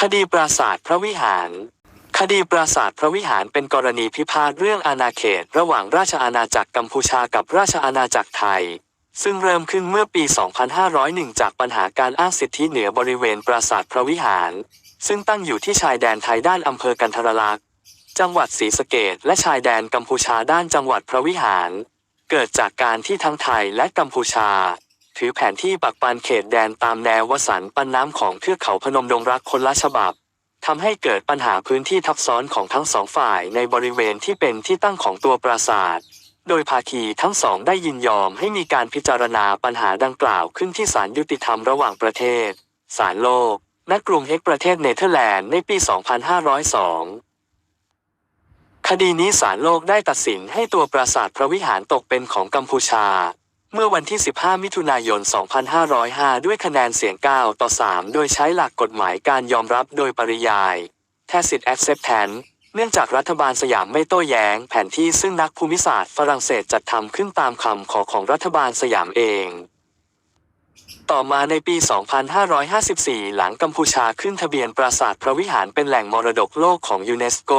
คดีปราสาทพระวิหาร คดีปราสาทพระวิหารเป็นกรณีพิพาทเรื่องอาณาเขต ระหว่างราชอาณาจักรกัมพูชากับราชอาณาจักรไทย ซึ่งเริ่มขึ้นเมื่อปี 2501 จากปัญหาการอ้างสิทธิเหนือบริเวณปราสาทพระวิหาร ซึ่งตั้งอยู่ที่ชายแดนไทยด้านอำเภอกันทรลักษณ์จังหวัดศรีสะเกดและชายแดนกัมพูชาด้านจังหวัดพระวิหาร เกิดจากการที่ทั้งไทยและกัมพูชา ถือแผนที่ปักปันเขตแดนตามแนววสันปันน้ำของเทือกเขาพนมดงรักคนละฉบับทำให้เกิดปัญหาพื้นที่ทับซ้อนของทั้งสองฝ่ายในบริเวณที่เป็นที่ตั้งของตัวปราสาท โดยภาคีทั้งสองได้ยินยอมให้มีการพิจารณาปัญหาดังกล่าวขึ้นที่ศาลยุติธรรมระหว่างประเทศ ศาลโลก ณ กรุงเฮกประเทศเนเธอร์แลนด์ในปี 2502 คดีนี้ศาลโลกได้ตัดสินให้ตัวปราสาทพระวิหารตกเป็นของกัมพูชา เมื่อวันที่ 15 มิถุนายน 2505 ด้วยคะแนนเสียง 9 ต่อ 3 โดยใช้หลักกฎหมายการยอมรับโดยปริยาย tacit acceptance เนื่องจากรัฐบาลสยามไม่โต้แย้งแผนที่ซึ่งนักภูมิศาสตร์ฝรั่งเศสจัดทำขึ้นตามคำขอของรัฐบาลสยามเอง ต่อมาในปี 2554 หลังกัมพูชาขึ้นทะเบียนปราสาทพระวิหารเป็นแหล่งมรดกโลกของยูเนสโก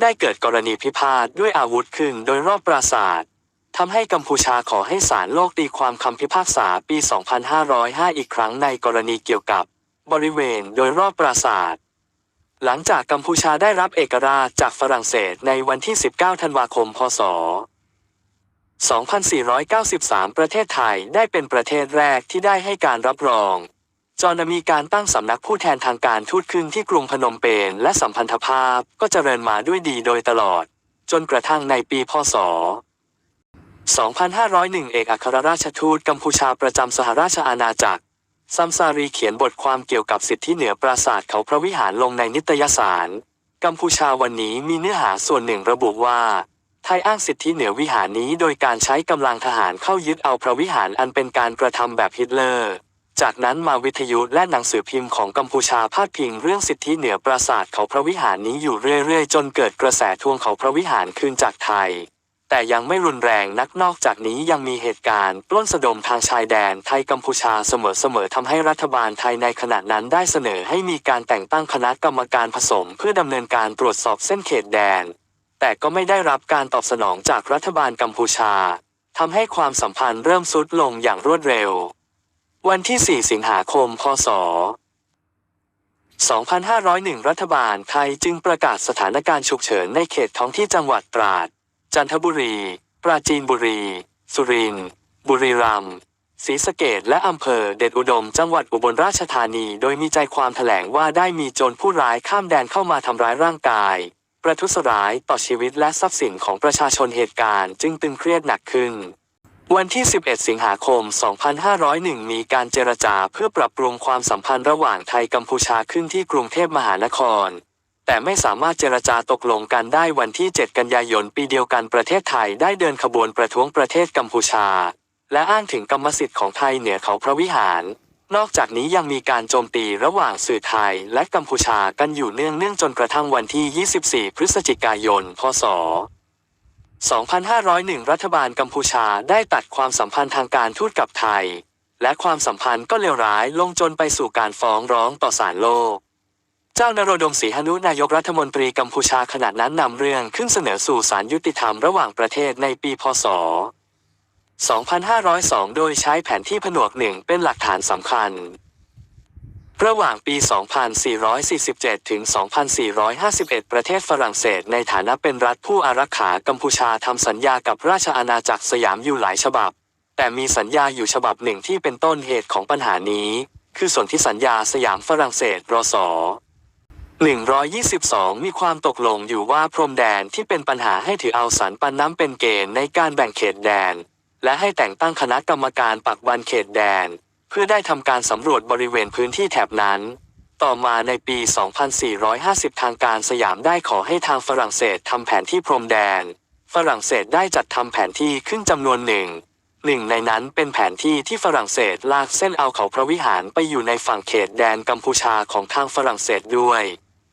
ได้เกิดกรณีพิพาทด้วยอาวุธขึ้นโดยรอบปราสาท ทำให้กัมพูชาขอให้ศาลโลกตีความคำพิพากษาปี 2505 อีกครั้งในกรณีเกี่ยวกับบริเวณโดยรอบปราสาท หลังจากกัมพูชาได้รับเอกราชจากฝรั่งเศสในวันที่ 19 ธันวาคม พศ 2493 ประเทศไทยได้เป็นประเทศแรกที่ได้ให้การรับรองจนมีการตั้งสำนักผู้แทนทางการทูตขึ้นที่กรุงพนมเปญและสัมพันธภาพก็เจริญมาด้วยดีโดยตลอด จนกระทั่งในปี พศ 2501 เอกอัครราชทูตกัมพูชาประจำสหราชอาณาจักร ซัมซารีเขียนบทความเกี่ยวกับสิทธิเหนือปราสาทเขาพระวิหารลงในนิตยสาร กัมพูชาวันนี้มีเนื้อหาส่วนหนึ่งระบุว่า ไทยอ้างสิทธิเหนือวิหารนี้โดยการใช้กำลังทหารเข้ายึดเอาพระวิหารอันเป็นการกระทำแบบฮิตเลอร์ จากนั้นมาวิทยุและหนังสือพิมพ์ของกัมพูชาพาดพิงเรื่องสิทธิเหนือปราสาทเขาพระวิหารนี้อยู่เรื่อยๆ จนเกิดกระแสทวงเขาพระวิหารคืนจากไทย แต่ยังไม่รุนแรงนักนอกจากนี้ยังมีเหตุการณ์ปล้นสะดมทางชายแดนไทยกัมพูชาเสมอๆทำให้รัฐบาลไทยในขณะนั้นได้เสนอให้มีการแต่งตั้งคณะกรรมการผสม เพื่อดำเนินการตรวจสอบเส้นเขตแดน แต่ก็ไม่ได้รับการตอบสนองจากรัฐบาลกัมพูชาทำให้ความสัมพันธ์เริ่มทรุดลงอย่างรวดเร็ว วันที่ 4 สิงหาคม พศ 2501 รัฐบาลไทยจึงประกาศสถานการณ์ฉุกเฉินในเขตท้องที่จังหวัดตราด จันทบุรี ปราจีนบุรี สุรินทร์ บุรีรัมย์ ศรีสะเกดและอำเภอเดชอุดม จังหวัดอุบลราชธานี โดยมีใจความแถลงว่าได้มีโจรผู้ร้ายข้ามแดนเข้ามาทำร้ายร่างกาย ประทุษร้ายต่อชีวิตและทรัพย์สินของประชาชนเหตุการณ์จึงตึงเครียดหนักขึ้นวันที่ 11 สิงหาคม 2501 มีการเจรจาเพื่อปรับปรุงความสัมพันธ์ระหว่างไทยกัมพูชาขึ้นที่กรุงเทพมหานคร แต่ไม่สามารถเจรจาตกลงกันได้วันที่ 7 กันยายนปีเดียวกันประเทศไทยได้เดินขบวนประท้วงประเทศกัมพูชา และอ้างถึงกรรมสิทธิ์ของไทยเหนือเขาพระวิหาร นอกจากนี้ยังมีการโจมตีระหว่างสื่อไทยและกัมพูชากันอยู่เนื่องเนื่องจนกระทั่งวันที่ 24 พฤศจิกายน พศ 2501 รัฐบาลกัมพูชาได้ตัดความสัมพันธ์ทางการทูตกับไทย และความสัมพันธ์ก็เลวร้ายลงจนไปสู่การฟ้องร้องต่อศาลโลก เจ้านโรดมศรีหนุนายกรัฐมนตรีกัมพูชาขณะนั้นนำเรื่องขึ้นเสนอสู่ศาลยุติธรรมระหว่างประเทศในปีพศ 2502 โดยใช้แผนที่ผนวกหนึ่งเป็นหลักฐานสำคัญ ระหว่างปี 2447 ถึง 2451 ประเทศฝรั่งเศสในฐานะเป็นรัฐผู้อารักขากัมพูชาทำสัญญากับราชอาณาจักรสยามอยู่หลายฉบับ แต่มีสัญญาอยู่ฉบับหนึ่งที่เป็นต้นเหตุของปัญหานี้ คือสนธิสัญญาสยามฝรั่งเศสรศ 122 มีความตกลงอยู่ว่าพรมแดนที่เป็นปัญหาให้ถือเอาสันปันน้ำเป็นเกณฑ์ในการแบ่งเขตแดน และให้แต่งตั้งคณะกรรมการปักบันเขตแดน เพื่อได้ทำการสำรวจบริเวณพื้นที่แถบนั้น ต่อมาในปี 2450 ทางการสยามได้ขอให้ทางฝรั่งเศสทำแผนที่พรมแดน ฝรั่งเศสได้จัดทำแผนที่ขึ้นจำนวนหนึ่งหนึ่งในนั้นเป็นแผนที่ที่ฝรั่งเศสลากเส้นเอาเขาพระวิหารไปอยู่ในฝั่งเขตแดนกัมพูชาของทางฝรั่งเศสด้วย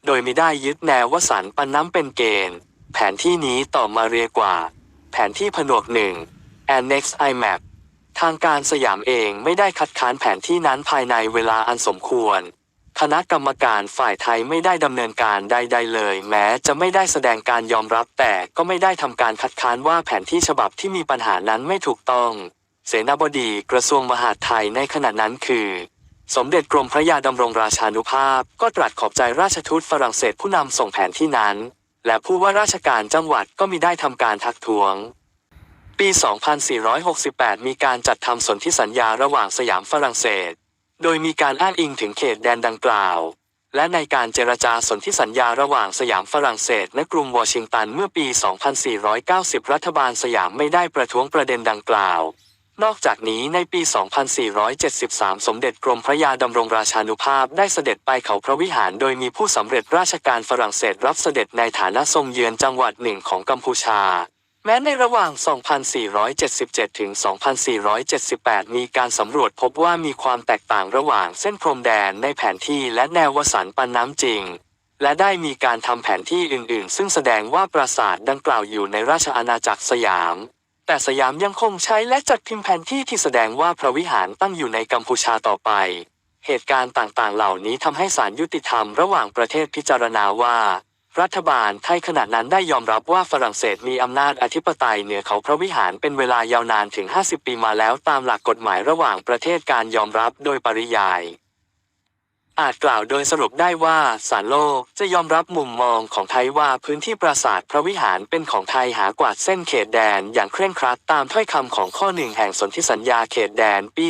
โดยไม่ได้ยึดแนววสันปันน้ำเป็นเกณฑ์ แผนที่นี้ต่อมาเรียกว่า แผนที่ผนวกหนึ่ง Annex IMAP ทางการสยามเองไม่ได้คัดค้านแผนที่นั้นภายในเวลาอันสมควร คณะกรรมการฝ่ายไทยไม่ได้ดำเนินการใดๆเลย แม้จะไม่ได้แสดงการยอมรับแต่ก็ไม่ได้ทำการคัดค้านว่าแผนที่ฉบับที่มีปัญหานั้นไม่ถูกต้อง เสนาบดีกระทรวงมหาดไทยในขณะนั้นคือ สมเด็จกรมพระยาดำรงราชานุภาพ ก็ตรัสขอบใจราชทูตฝรั่งเศสผู้นำส่งแผนที่นั้น และผู้ว่าราชการจังหวัดก็มีได้ทำการทักท้วง ปี 2468 มีการจัดทำสนธิสัญญาระหว่างสยามฝรั่งเศส โดยมีการอ้างอิงถึงเขตแดนดังกล่าว และในการเจรจาสนธิสัญญาระหว่างสยามฝรั่งเศสและกรุงวอชิงตันเมื่อปี 2490 รัฐบาลสยามไม่ได้ประท้วงประเด็นดังกล่าว นอกจากนี้ในปี 2473 สมเด็จกรมพระยาดำรงราชานุภาพได้เสด็จไปเขาพระวิหารโดยมีผู้สำเร็จราชการฝรั่งเศสรับเสด็จในฐานะทรงเยือนจังหวัดหนึ่งของกัมพูชา แม้ในระหว่าง 2477 ถึง 2478 มีการสำรวจพบว่ามีความแตกต่างระหว่างเส้นพรมแดนในแผนที่และแนววสันปันน้ำจริง และได้มีการทำแผนที่อื่น ๆ ซึ่งแสดงว่าปราสาทดังกล่าวอยู่ในราชอาณาจักรสยาม แต่สยามยังคงใช้และจัดพิมพ์แผนที่ที่แสดงว่าพระวิหารตั้งอยู่ในกัมพูชาต่อไป เหตุการณ์ต่างๆ เหล่านี้ทำให้ศาลยุติธรรมระหว่างประเทศพิจารณาว่า รัฐบาลไทยขณะนั้นได้ยอมรับว่าฝรั่งเศสมีอำนาจอธิปไตยเหนือเขาพระวิหารเป็นเวลายาวนานถึง 50 ปีมาแล้วตามหลักกฎหมายระหว่างประเทศการยอมรับโดยปริยาย อาจกล่าวโดยสรุปได้ว่าศาลโลกจะยอมรับมุมมองของไทยว่าพื้นที่ปราสาทพระวิหารเป็นของไทยหากวาดเส้นเขตแดนอย่างเคร่งครัดตามถ้อยคำของข้อหนึ่งแห่งสนธิสัญญาเขตแดนปี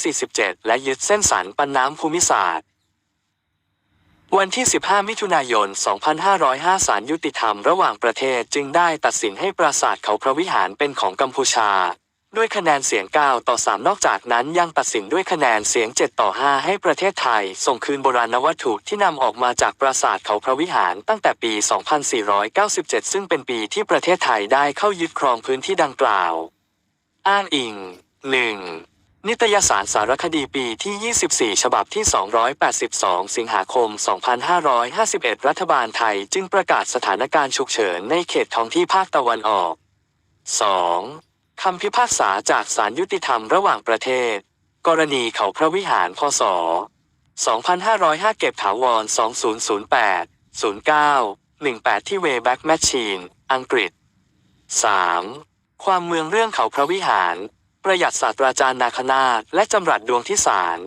2447 และยึดเส้นสันปันน้ำภูมิศาสตร์วันที่ 15 มิถุนายน 2505 ศาลยุติธรรมระหว่างประเทศจึงได้ตัดสินให้ปราสาทเขาพระวิหารเป็นของกัมพูชา ด้วยคะแนนเสียง 9 ต่อ 3 นอกจากนั้นยังตัดสินด้วยคะแนนเสียง 7 ต่อ 5 ให้ประเทศไทย ส่งคืนโบราณวัตถุที่นำออกมาจากปราสาทเขาพระวิหารตั้งแต่ปี 2497 ซึ่งเป็นปีที่ประเทศไทยได้เข้ายึดครองพื้นที่ดังกล่าว อ้างอิง 1. นิตยสารสารคดีปีที่ 24 ฉบับที่ 282 สิงหาคม 2551 รัฐบาลไทยจึงประกาศสถานการณ์ฉุกเฉินในเขตท้องที่ภาคตะวันออก 2. คำพิพากษาจากศาลยุติธรรมระหว่างประเทศ กรณีเขาพระวิหารพศ 2505 เก็บถาวร 2008 09 18 ที่เวแบ็กแมชชีน อังกฤษ 3. ความเมืองเรื่องเขาพระวิหาร ประหยัดศาสตราจารย์นาคนาและจำรัดดวงที่สาร